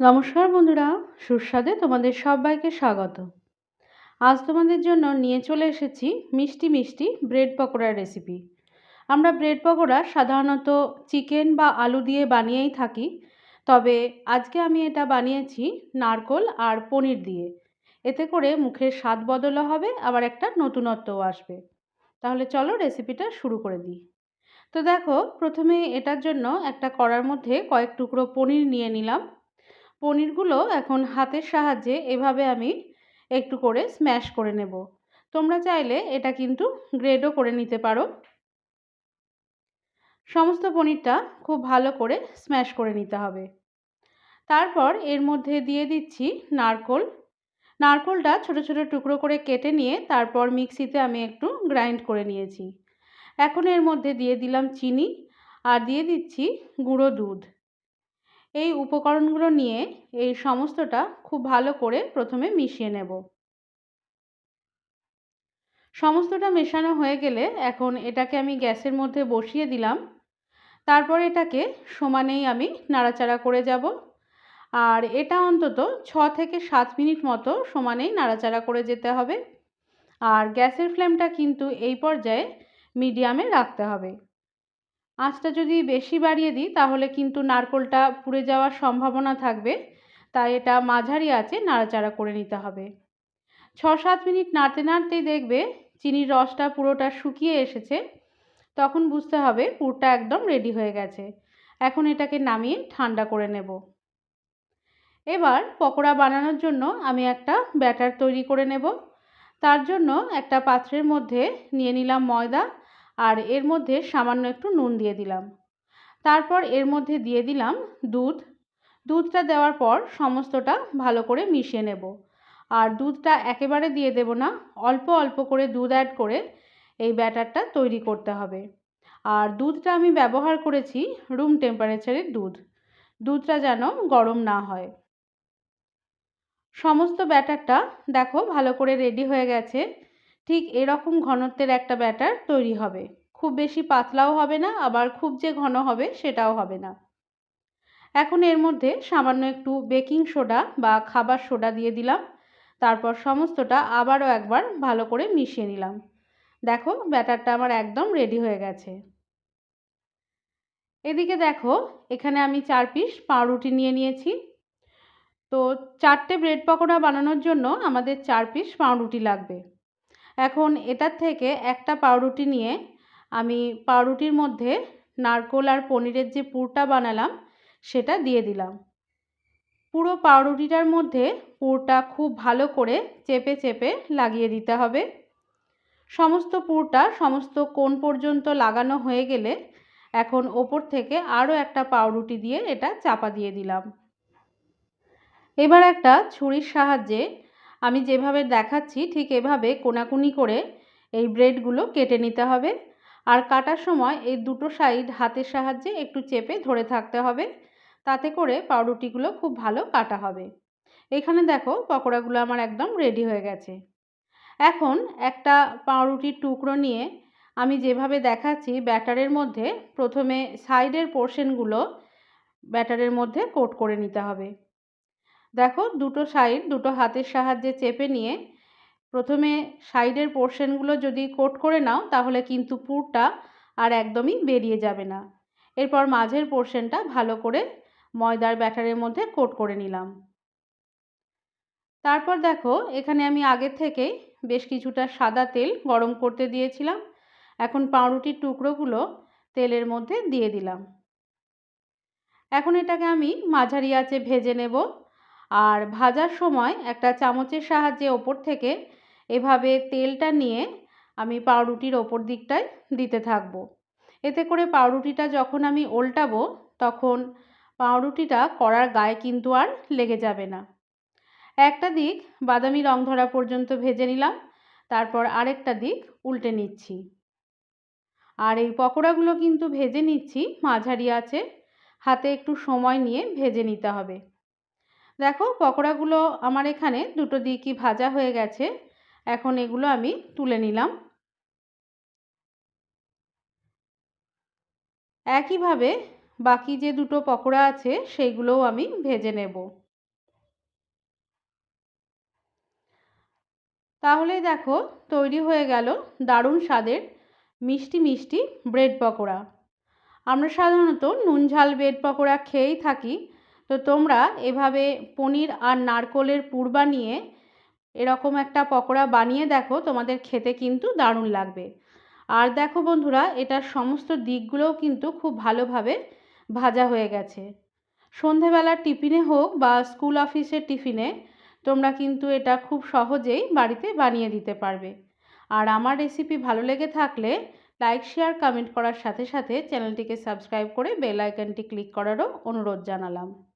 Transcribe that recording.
নমস্কার বন্ধুরা, সুস্বাদে তোমাদের সবাইকে স্বাগত। আজ তোমাদের জন্য নিয়ে চলে এসেছি মিষ্টি মিষ্টি ব্রেড পকোড়ার রেসিপি আমরা ব্রেড পকোড়া সাধারণত চিকেন বা আলু দিয়ে বানিয়েই থাকি, তবে আজকে আমি এটা বানিয়েছি নারকোল আর পনির দিয়ে। এতে করে মুখের স্বাদ বদলও হবে, আবার একটা নতুনত্বও আসবে। তাহলে চলো রেসিপিটা শুরু করে দিই। তো দেখো, প্রথমে এটার জন্য একটা কড়ার মধ্যে কয়েক টুকরো পনির নিয়ে নিলাম। পনিরগুলো এখন হাতের সাহায্যে এভাবে আমি একটু করে স্ম্যাশ করে নেব। তোমরা চাইলে এটা কিন্তু গ্রেডও করে নিতে পারো। সমস্ত পনিরটা খুব ভালো করে স্ম্যাশ করে নিতে হবে। তারপর এর মধ্যে দিয়ে দিচ্ছি নারকোল। নারকোলটা ছোট ছোট টুকরো করে কেটে নিয়ে তারপর মিক্সিতে আমি একটু গ্রাইন্ড করে নিয়েছি। এখন এর মধ্যে দিয়ে দিলাম চিনি আর দিয়ে দিচ্ছি গুঁড়ো দুধ। এই উপকরণগুলো নিয়ে এই সমস্তটা খুব ভালো করে প্রথমে মিশিয়ে নেব। সমস্তটা মেশানো হয়ে গেলে এখন এটাকে আমি গ্যাসের মধ্যে বসিয়ে দিলাম। তারপর এটাকে সমানেই আমি নাড়াচাড়া করে যাব। আর এটা অন্তত ছ থেকে সাত মিনিট মতো সমানেই নাড়াচাড়া করে যেতে হবে। আর গ্যাসের ফ্লেমটা কিন্তু এই পর্যায়ে মিডিয়ামে রাখতে হবে। আঁচটা যদি বেশি বাড়িয়ে দিই, তাহলে কিন্তু নারকোলটা পুড়ে যাওয়ার সম্ভাবনা থাকবে। তাই এটা মাঝারি আছে নাড়াচাড়া করে নিতে হবে। ছ সাত মিনিট নাড়তে নাড়তেই দেখবে চিনির রসটা পুরোটা শুকিয়ে এসেছে। তখন বুঝতে হবে পুরটা একদম রেডি হয়ে গেছে। এখন এটাকে নামিয়ে ঠান্ডা করে নেব। এবার পকোড়া বানানোর জন্য আমি একটা ব্যাটার তৈরি করে নেব। তার জন্য একটা পাত্রের মধ্যে নিয়ে নিলাম ময়দা আর এর মধ্যে সামান্য একটু নুন দিয়ে দিলাম। তারপর এর মধ্যে দিয়ে দিলাম দুধ। দুধটা দেওয়ার পর সমস্তটা ভালো করে মিশিয়ে নেব। আর দুধটা একেবারে দিয়ে দেব না, অল্প অল্প করে দুধ অ্যাড করে এই ব্যাটারটা তৈরি করতে হবে। আর দুধটা আমি ব্যবহার করেছি রুম টেম্পারেচারের দুধ। দুধটা যেন গরম না হয়। সমস্ত ব্যাটারটা দেখো ভালো করে রেডি হয়ে গেছে। ঠিক এরকম ঘনত্বের একটা ব্যাটার তৈরি হবে। খুব বেশি পাতলাও হবে না, আবার খুব যে ঘন হবে সেটাও হবে না। এখন এর মধ্যে সামান্য একটু বেকিং সোডা বা খাবার সোডা দিয়ে দিলাম। তারপর সমস্তটা আবারও একবার ভালো করে মিশিয়ে নিলাম। দেখো, ব্যাটারটা আমার একদম রেডি হয়ে গেছে। এদিকে দেখো, এখানে আমি চার পিস পাউরুটি নিয়ে নিয়েছি। তো চারটে ব্রেড পকোড়া বানানোর জন্য আমাদের চার পিস পাউরুটি লাগবে। এখন এটার থেকে একটা পাউরুটি নিয়ে আমি পাউরুটির মধ্যে নারকোল আর পনিরের যে পুরটা বানালাম, সেটা দিয়ে দিলাম। পুরো পাউরুটিটার মধ্যে পুরটা খুব ভালো করে চেপে চেপে লাগিয়ে দিতে হবে। সমস্ত পুরটা সমস্ত কোণ পর্যন্ত লাগানো হয়ে গেলে এখন ওপর থেকে আরও একটা পাউরুটি দিয়ে এটা চাপা দিয়ে দিলাম। এবার একটা ছুরির সাহায্যে আমি যেভাবে দেখাচ্ছি, ঠিক এভাবে কোনাকুনি করে এই ব্রেডগুলো কেটে নিতে হবে। আর কাটার সময় এই দুটো সাইড হাতের সাহায্যে একটু চেপে ধরে থাকতে হবে। তাতে করে পাউরুটিগুলো খুব ভালো কাটা হবে। এখানে দেখো পকোড়াগুলো আমার একদম রেডি হয়ে গেছে। এখন একটা পাউরুটির টুকরো নিয়ে আমি যেভাবে দেখাচ্ছি, ব্যাটারের মধ্যে প্রথমে সাইডের পোর্শনগুলো ব্যাটারের মধ্যে কোট করে নিতে হবে। দেখো দুটো সাইড দুটো হাতের সাহায্যে চেপে নিয়ে প্রথমে সাইডের পোর্শনগুলো যদি কোট করে নাও, তাহলে কিন্তু পুরটা আর একদমই বেরিয়ে যাবে না। এরপর মাঝের পোর্শনটা ভালো করে ময়দার ব্যাটারের মধ্যে কোট করে নিলাম। তারপর দেখো, এখানে আমি আগের থেকেই বেশ কিছুটা সাদা তেল গরম করতে দিয়েছিলাম। এখন পাউরুটির টুকরোগুলো তেলের মধ্যে দিয়ে দিলাম। এখন এটাকে আমি মাঝারি আঁচে ভেজে নেব। আর ভাজার সময় একটা চামচের সাহায্যে ওপর থেকে এভাবে তেলটা নিয়ে আমি পাউরুটির ওপর দিকটায় দিতে থাকব। এতে করে পাউরুটিটা যখন আমি ওল্টাবো, তখন পাউরুটিটা কড়ার গায়ে কিন্তু আর লেগে যাবে না। একটা দিক বাদামি রং ধরা পর্যন্ত ভেজে নিলাম, তারপর আরেকটা দিক উল্টে নিচ্ছি। আর এই পকোড়াগুলো কিন্তু ভেজে নিচ্ছি, মাঝারি আছে, হাতে একটু সময় নিয়ে ভেজে নিতে হবে। দেখো পকোড়াগুলো আমার এখানে দুটো দিকই ভাজা হয়ে গেছে। এখন এগুলো আমি তুলে নিলাম। একইভাবে বাকি যে দুটো পকোড়া আছে সেইগুলোও আমি ভেজে নেব। তাহলেই দেখো তৈরি হয়ে গেল দারুণ স্বাদের মিষ্টি মিষ্টি ব্রেড পকোড়া। আমরা সাধারণত নুন ঝাল ব্রেড পকোড়া খেয়েই থাকি তো তোমরা এভাবে পনির আর নারকোলের পুর বানিয়ে এরকম একটা পকোড়া বানিয়ে দেখো, তোমাদের খেতে কিন্তু দারুণ লাগবে। আর দেখো বন্ধুরা, এটার সমস্ত দিকগুলোও কিন্তু খুব ভালোভাবে ভাজা হয়ে গেছে। সন্ধেবেলার টিফিনে হোক বা স্কুল অফিসের টিফিনে, তোমরা কিন্তু এটা খুব সহজেই বাড়িতে বানিয়ে দিতে পারবে। আর আমার রেসিপি ভালো লেগে থাকলে লাইক, শেয়ার, কমেন্ট করার সাথে সাথে চ্যানেলটিকে সাবস্ক্রাইব করে বেল আইকনটি ক্লিক করারও অনুরোধ জানালাম।